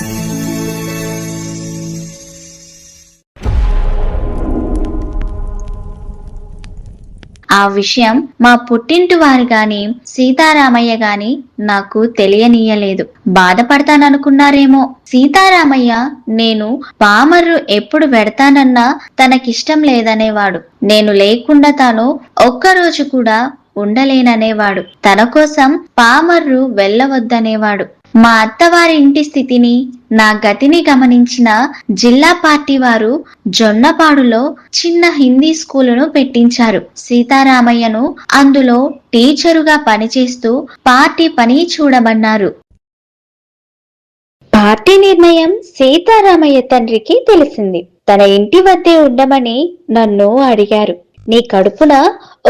ఆ విషయం మా పుట్టింటి వారు గాని సీతారామయ్య గాని నాకు తెలియనీయలేదు. బాధపడతాననుకున్నారేమో. సీతారామయ్య నేను పామర్రు ఎప్పుడు పెడతానన్నా తనకిష్టం లేదనేవాడు. నేను లేకుండా తాను ఒక్కరోజు కూడా ఉండలేననేవాడు. తన కోసం పామర్రు వెళ్ళవద్దనేవాడు. మా అత్తవారి ఇంటి స్థితిని నా గతిని గమనించిన జిల్లా పార్టీ వారు జొన్నపాడులో చిన్న హిందీ స్కూలును పెట్టించారు. సీతారామయ్యను అందులో టీచరుగా పనిచేస్తూ పార్టీ పని చూడమన్నారు. పార్టీ నిర్ణయం సీతారామయ్య తండ్రికి తెలిసింది. తన ఇంటి వద్దే ఉండమని నన్ను అడిగారు. నీ కడుపున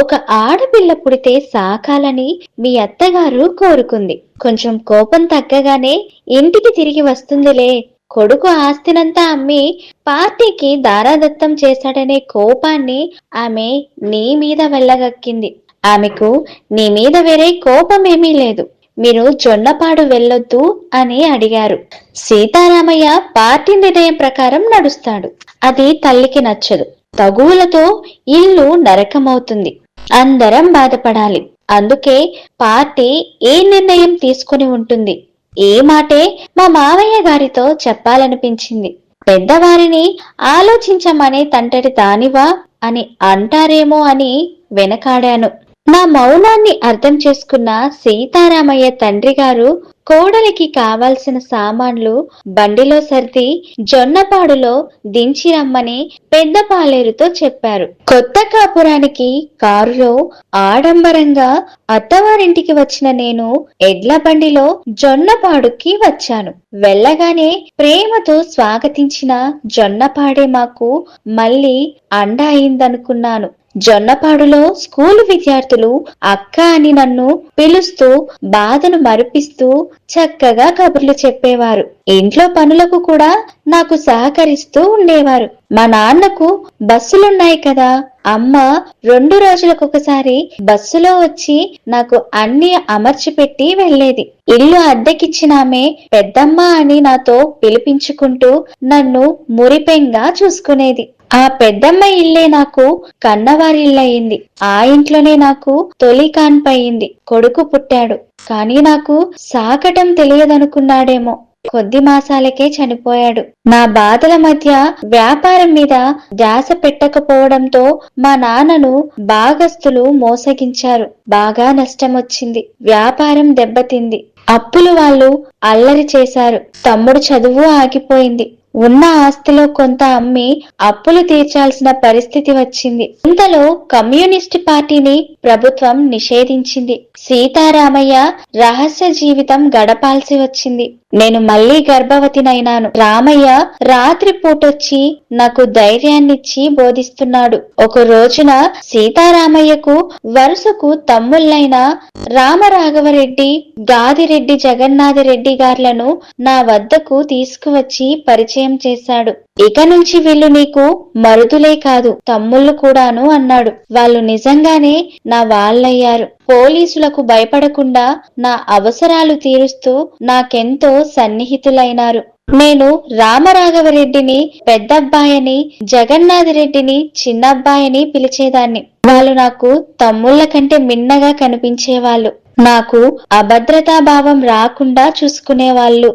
ఒక ఆడపిల్ల పుడితే సాకాలని మీ అత్తగారు కోరుకుంది. కొంచెం కోపం తగ్గగానే ఇంటికి తిరిగి వస్తుందిలే. కొడుకు ఆస్తినంతా అమ్మి పార్టీకి దారాదత్తం చేశాడనే కోపాన్ని ఆమె నీ మీద వెళ్ళగక్కింది. ఆమెకు నీ మీద వేరే కోపమేమీ లేదు. మీరు జొన్నపాడు వెళ్ళొద్దు అని అడిగారు. సీతారామయ్య పార్టీ నిర్ణయం ప్రకారం నడుస్తాడు. అది తల్లికి నచ్చదు. తగువులతో ఇల్లు నరకమవుతుంది. అందరం బాధపడాలి. అందుకే పార్టీ ఏ నిర్ణయం తీసుకుని ఉంటుంది? ఏ మాటే మా మావయ్య గారితో చెప్పాలనిపించింది. పెద్దవారిని ఆలోచించమనే తంటటి దానివా అని అంటారేమో అని వెనకాడాను. నా మౌనాన్ని అర్థం చేసుకున్న సీతారామయ్య తండ్రి గారు కోడలికి కావాల్సిన సామాన్లు బండిలో సర్ది జొన్నపాడులో దించి రమ్మని పెద్ద పాలేరుతో చెప్పారు. కొత్త కాపురానికి కారులో ఆడంబరంగా అత్తవారింటికి వచ్చిన నేను ఎడ్ల బండిలో జొన్నపాడుకి వచ్చాను. వెళ్ళగానే ప్రేమతో స్వాగతించిన జొన్నపాడే మాకు మళ్ళీ అండ అయిందనుకున్నాను. జొన్నపాడులో స్కూలు విద్యార్థులు అక్క అని నన్ను పిలుస్తూ బాధను మరిపిస్తూ చక్కగా కబుర్లు చెప్పేవారు. ఇంట్లో పనులకు కూడా నాకు సహకరిస్తూ ఉండేవారు. మా నాన్నకు బస్సులున్నాయి కదా. అమ్మ రెండు రోజులకొకసారి బస్సులో వచ్చి నాకు అన్ని అమర్చిపెట్టి వెళ్ళేది ఇల్లు అద్దెకిచ్చిన ఆమె పెద్దమ్మ అని నాతో పిలిపించుకుంటూ నన్ను మురిపెంగా చూసుకునేది. ఆ పెద్దమ్మ ఇల్లే నాకు కన్నవారిల్లయింది ఆ ఇంట్లోనే నాకు తొలి కాన్పయింది. కొడుకు పుట్టాడు. కానీ నాకు సాకటం తెలియదనుకున్నాడేమో. కొద్ది మాసాలకే చనిపోయాడు. నా బాధల మధ్య వ్యాపారం మీద ధ్యాస పెట్టకపోవడంతో మా నాన్నను భాగస్తులు మోసగించారు. బాగా నష్టం వచ్చింది వ్యాపారం దెబ్బతింది. అప్పులు వాళ్ళు అల్లరి చేశారు. తమ్ముడు చదువు ఆగిపోయింది. ఉన్న ఆస్తిలో కొంత అమ్మి అప్పులు తీర్చాల్సిన పరిస్థితి వచ్చింది. ఇంతలో కమ్యూనిస్ట్ పార్టీని ప్రభుత్వం నిషేధించింది. సీతారామయ్య రహస్య జీవితం గడపాల్సి వచ్చింది. నేను మళ్ళీ గర్భవతినైనాను. రామయ్య రాత్రి పూటొచ్చి నాకు ధైర్యాన్నిచ్చి బోధిస్తున్నాడు. ఒక రోజున సీతారామయ్యకు వరుసకు తమ్ముళ్ళైన రామరాఘవరెడ్డి గాదిరెడ్డి జగన్నాథరెడ్డి గార్లను నా వద్దకు తీసుకువచ్చి పరిచయం చేశాడు. ఇక నుంచి వీళ్ళు నీకు మరుదులే కాదు తమ్ముళ్ళు కూడాను అన్నాడు. వాళ్ళు నిజంగానే నా వాళ్ళయ్యారు. పోలీసులకు భయపడకుండా నా అవసరాలు తీరుస్తూ నాకెంతో సన్నిహితులైనారు. నేను రామరాఘవరెడ్డిని పెద్దబ్బాయని జగన్నాథరెడ్డిని చిన్నబ్బాయని పిలిచేదాన్ని. వాళ్ళు నాకు తమ్ముళ్ళ కంటే మిన్నగా కనిపించేవాళ్ళు. నాకు అభద్రతా భావం రాకుండా చూసుకునేవాళ్ళు.